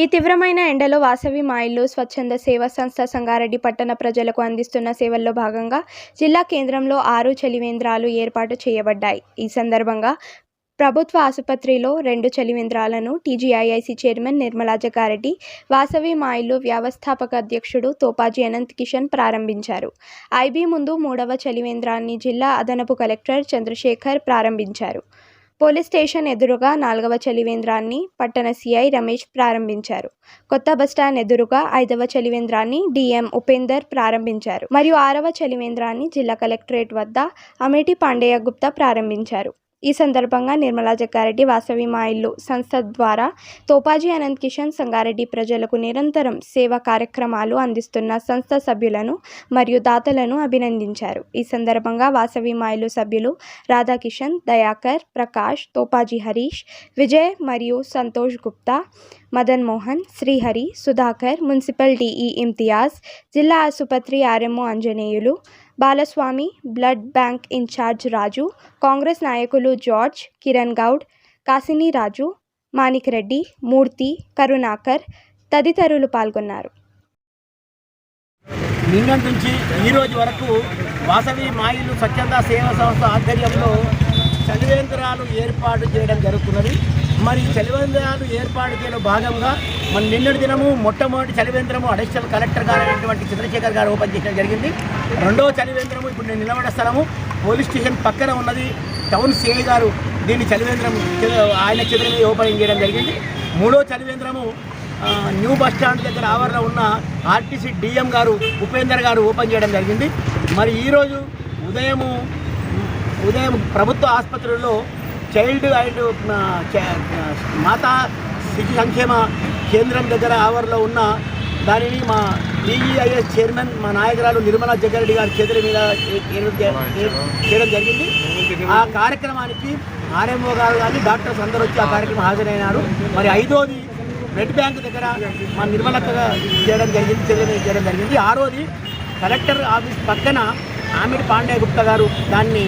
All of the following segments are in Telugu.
ఈ తీవ్రమైన ఎండలో వాసవి మా స్వచ్ఛంద సేవా సంస్థ సంగారెడ్డి పట్టణ ప్రజలకు అందిస్తున్న సేవల్లో భాగంగా జిల్లా కేంద్రంలో ఆరు చలివేంద్రాలు ఏర్పాటు చేయబడ్డాయి. ఈ సందర్భంగా ప్రభుత్వ ఆసుపత్రిలో రెండు చలివేంద్రాలను టీజీఐఐసి చైర్మన్ నిర్మలా జగారెడ్డి వాసవి మాయిలు వ్యవస్థాపక అధ్యక్షుడు తోపాజీ అనంత్ కిషన్ ప్రారంభించారు. ఐబీ ముందు మూడవ చలివేంద్రాన్ని జిల్లా అదనపు కలెక్టర్ చంద్రశేఖర్ ప్రారంభించారు. పోలీస్ స్టేషన్ ఎదురుగా నాలుగవ చలివేంద్రాన్ని పట్టణ సిఐ రమేష్ ప్రారంభించారు. కొత్త బస్టాండ్ ఎదురుగా ఐదవ చలివేంద్రాన్ని డిఎం ఉపేందర్ ప్రారంభించారు. మరియు ఆరవ చలివేంద్రాన్ని జిల్లా కలెక్టరేట్ వద్ద అమేటి పాండేయ గుప్తా ప్రారంభించారు. ఈ సందర్భంగా నిర్మలా జగ్గారెడ్డి వాసవి మా ఇల్లు సంస్థ ద్వారా తోపాజీ అనంత్ కిషన్ సంగారెడ్డి ప్రజలకు నిరంతరం సేవా కార్యక్రమాలు అందిస్తున్న సంస్థ సభ్యులను మరియు దాతలను అభినందించారు. ఈ సందర్భంగా వాసవి మా ఇల్లు సభ్యులు రాధాకిషన్ దయాకర్ ప్రకాష్ తోపాజీ హరీష్ విజయ్ మరియు సంతోష్ గుప్తా మదన్ మోహన్ శ్రీహరి సుధాకర్ మున్సిపల్ డిఈ ఇంతియాజ్ జిల్లా ఆసుపత్రి RMO Anjaneyulu Balaswamy blood bank incharge Raju Congress నాయకులు జార్జ్ కిరణ్ గౌడ్ కాసిని రాజు మాణిక్ రెడ్డి మూర్తి కరుణాకర్ తదితరులు పాల్గొన్నారు. నిన్నటి నుంచి ఈ రోజు వరకు వాసవి మాయిలు స్వచ్ఛంద సేవా సంస్థ ఆధ్వర్యంలో చలివేంద్రాలు ఏర్పాటు చేయడం జరుగుతున్నది. మరి చలివేంద్రాలు ఏర్పాటు చేయడం భాగంగా మన నిన్నటి దినము మొట్టమొదటి చలివేంద్రము అడిషనల్ కలెక్టర్ గారు అయినటువంటి చంద్రశేఖర్ గారు ఓపెన్ చేయడం జరిగింది. రెండవ చలివేంద్రము ఇప్పుడు నేను నిలబడే స్థలము. పోలీస్ స్టేషన్ పక్కన ఉన్నది. టౌన్ సిఐ గారు దీన్ని చలివేంద్రం ఆయన చేతుల ఓపెనింగ్ చేయడం జరిగింది. మూడో చలివేంద్రము న్యూ బస్ స్టాండ్ దగ్గర ఆవరణ ఉన్న ఆర్టీసీ డిఎం గారు ఉపేందర్ గారు ఓపెన్ చేయడం జరిగింది. మరి ఈరోజు ఉదయము ఉదయం ప్రభుత్వ ఆసుపత్రుల్లో చైల్డ్ అండ్ మాతా శిశు సంక్షేమ కేంద్రం దగ్గర ఆవరణలో ఉన్న దానిని మా టీఈఐఎస్ చైర్మన్ మా నాయకురాలు నిర్మలా జగ్గారెడ్డి గారి చేతుల మీద చేయడం జరిగింది. ఆ కార్యక్రమానికి ఆర్ఎంఓ గారు కానీ డాక్టర్స్ అందరూ వచ్చి ఆ కార్యక్రమం హాజరైనారు. మరి ఐదోది బ్లడ్ బ్యాంక్ దగ్గర మా నిర్మలక్క చేయడం జరిగింది చేయడం చేయడం జరిగింది. ఆరోది కలెక్టర్ ఆఫీస్ పక్కన ఆమిర్ పాండే గుప్తా గారు దాన్ని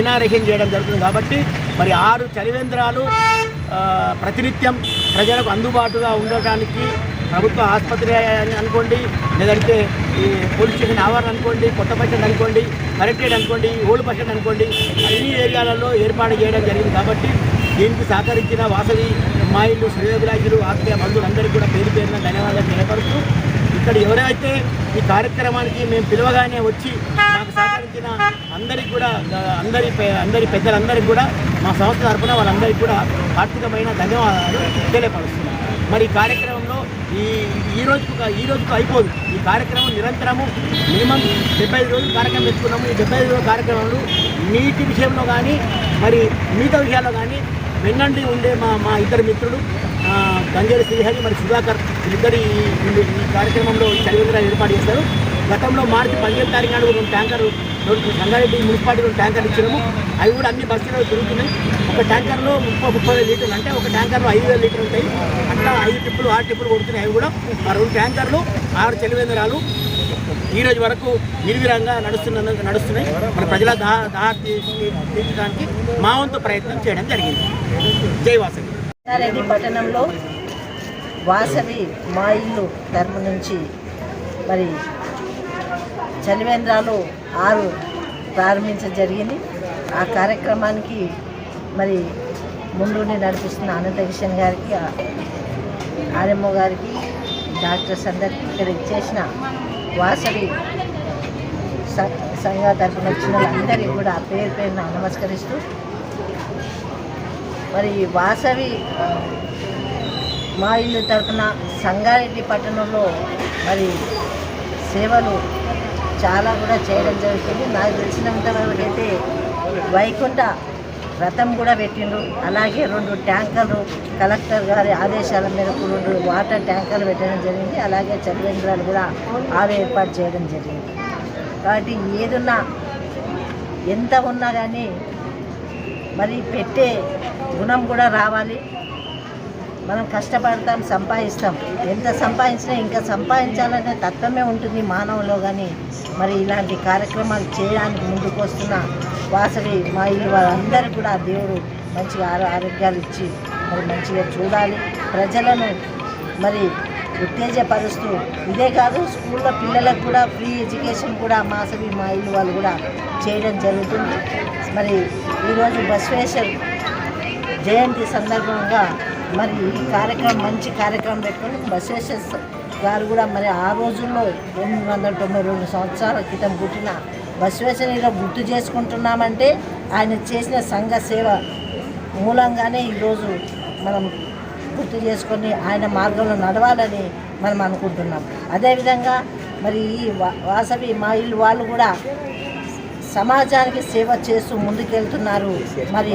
ఇనారేషన్ చేయడం జరుగుతుంది. కాబట్టి మరి ఆరు చలివేంద్రాలు ప్రతినిత్యం ప్రజలకు అందుబాటుగా ఉండటానికి ప్రభుత్వ ఆసుపత్రి అని అనుకోండి లేదంటే ఈ పోలీస్ స్టేషన్ ఆవరణ అనుకోండి కొత్త బస్ అనుకోండి కరెక్టెడ్ అనుకోండి ఓల్డ్ బస్ అనుకోండి అన్ని ఏరియాలలో ఏర్పాటు చేయడం జరిగింది కాబట్టి దీనికి సహకరించిన వాసవి అమ్మాయిలు శ్రేయోభిలాషులు ఆత్మీయ బంధువులందరికీ కూడా పేరు పేరున ధన్యవాదాలు తెలియపరుస్తూ ఇక్కడ ఎవరైతే ఈ కార్యక్రమానికి మేము పిలవగానే వచ్చి మాకు సహకరించిన అందరికి కూడా అందరి అందరి పెద్దలందరికీ కూడా మా సంస్థ తరఫున వాళ్ళందరికీ కూడా ఆర్థికమైన ధన్యవాదాలు తెలియపరుస్తున్నాం. మరి ఈ కార్యక్రమంలో ఈ ఈ రోజుకు ఈ రోజుకు అయిపోదు. ఈ కార్యక్రమం నిరంతరము మినిమం డెబ్బై ఐదు రోజులు కార్యక్రమం పెట్టుకున్నాము. ఈ డెబ్బై ఐదు రోజుల కార్యక్రమంలో నీటి విషయంలో కానీ మరి మిగతా విషయాల్లో కానీ వెన్నండి ఉండే మా మా ఇద్దరు మిత్రులు ఆ, శ్రీహరి మరి సుధాకర్ వీళ్ళిద్దరు ఈ కార్యక్రమంలో ఈ చలివేంద్రాలు ఏర్పాటు చేశారు. గతంలో మార్చి పదిహేను తారీఖు నాడు రెండు ట్యాంకర్లు రెండు సంగారెడ్డి మున్సిపాలిటీ రెండు ట్యాంకర్లు ఇచ్చినాము. అవి కూడా అన్ని బస్సులో తిరుగుతున్నాయి. ఒక ట్యాంకర్లో ముప్పై ముప్పై వేల లీటర్లు అంటే ఒక ట్యాంకర్లో ఐదు వేల లీటర్లు ఉంటాయి. అట్లా ఐదు టిప్పులు ఆరు టిప్పులు కొడుతున్నాయి అవి కూడా. ఆ రెండు ట్యాంకర్లు ఆరు చలివేంద్రాలు ఈ రోజు వరకు నిర్విరంగా నడుస్తున్న నడుస్తున్నాయి. మన ప్రజల దా దాహ తీర్చడానికి మా వంతు ప్రయత్నం చేయడం జరిగింది. జై వాసవి రెడ్డి పట్టణంలో వాసవి మా ఇల్లు తరపు నుంచి. మరి చలివేంద్రాలు ఆరు ప్రారంభించడం జరిగింది. ఆ కార్యక్రమానికి మరి ముందుండి నడిపిస్తున్న అనంత కిషన్ గారికి ఆర్ఎంఓ గారికి డాక్టర్స్ అందరికి ఇక్కడ ఇచ్చేసిన వాసవి సంఘ తరఫున వచ్చిన వాళ్ళందరికీ కూడా పేరు పేరున నమస్కరిస్తూ మరి వాసవి మా ఇల్లు తరపున సంగారెడ్డి పట్టణంలో మరి సేవలు చాలా కూడా చేయడం జరుగుతుంది. నాకు తెలిసినంత వరకు అయితే వైకుంఠ వ్రతం కూడా పెట్టిండ్రు. అలాగే రెండు ట్యాంకర్లు కలెక్టర్ గారి ఆదేశాల మేరకు రెండు వాటర్ ట్యాంకర్లు పెట్టడం జరిగింది. అలాగే చదివేంద్రాలు కూడా ఆరు ఏర్పాటు చేయడం జరిగింది. కాబట్టి ఏదున్నా ఎంత ఉన్నా కానీ మరి పెట్టే గుణం కూడా రావాలి. మనం కష్టపడతాం సంపాదిస్తాం. ఎంత సంపాదించినా ఇంకా సంపాదించాలనే తత్వమే ఉంటుంది మానవులో కానీ మరి ఇలాంటి కార్యక్రమాలు చేయడానికి ముందుకు వస్తున్న వాసవి మా ఇల్లు వాళ్ళందరూ కూడా దేవుడు మంచిగా ఆరోగ్యాలు ఇచ్చి మరి మంచిగా చూడాలి. ప్రజలను మరి ఉత్తేజపరుస్తూ ఇదే కాదు స్కూల్లో పిల్లలకు కూడా ఫ్రీ ఎడ్యుకేషన్ కూడా మాసవి మా ఇల్లు వాళ్ళు కూడా చేయడం జరుగుతుంది. మరి ఈరోజు బసవేశ్వర్ జయంతి సందర్భంగా మరి ఈ కార్యక్రమం మంచి కార్యక్రమం పెట్టుకొని బసవేశ్వర గారు కూడా మరి ఆ రోజుల్లో ఎనిమిది వందల తొంభై రెండు సంవత్సరాల క్రితం పుట్టిన బసవేశ్వరిలో గుర్తు చేసుకుంటున్నామంటే ఆయన చేసిన సంఘ సేవ మూలంగానే ఈరోజు మనం గుర్తు చేసుకొని ఆయన మార్గంలో నడవాలని మనం అనుకుంటున్నాం. అదేవిధంగా మరి ఈ వా- వాసవి మా ఇల్లు వాళ్ళు కూడా సమాజానికి సేవ చేస్తూ ముందుకెళ్తున్నారు. మరి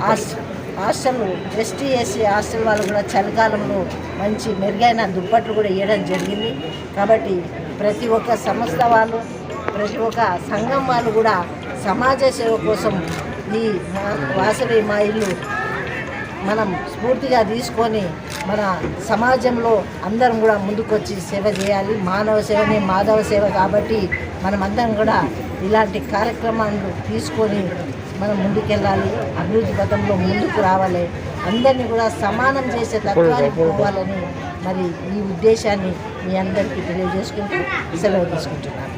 హాస్- హాస్టల్ ఎస్టీ ఎస్సీ హాస్టల్ వాళ్ళు కూడా చలికాలంలో మంచి మెరుగైన దుప్పట్లు కూడా ఇవ్వడం జరిగింది. కాబట్టి ప్రతి ఒక్క సంస్థ వాళ్ళు ప్రతి ఒక్క సంఘం వాళ్ళు కూడా సమాజ సేవ కోసం ఈ వాసవి మా ఇల్లు మనం స్ఫూర్తిగా తీసుకొని మన సమాజంలో అందరం కూడా ముందుకొచ్చి సేవ చేయాలి. మానవ సేవనే మాధవ సేవ కాబట్టి మనమందరం కూడా ఇలాంటి కార్యక్రమాలు తీసుకొని మనం ముందుకెళ్ళాలి అభివృద్ధి పథంలో ముందుకు రావాలి. అందరినీ కూడా సమానం చేసే తత్వానికి పోవాలని మరి ఈ ఉద్దేశాన్ని మీ అందరికీ తెలియజేసుకుంటూ సెలవు తీసుకుంటున్నాను.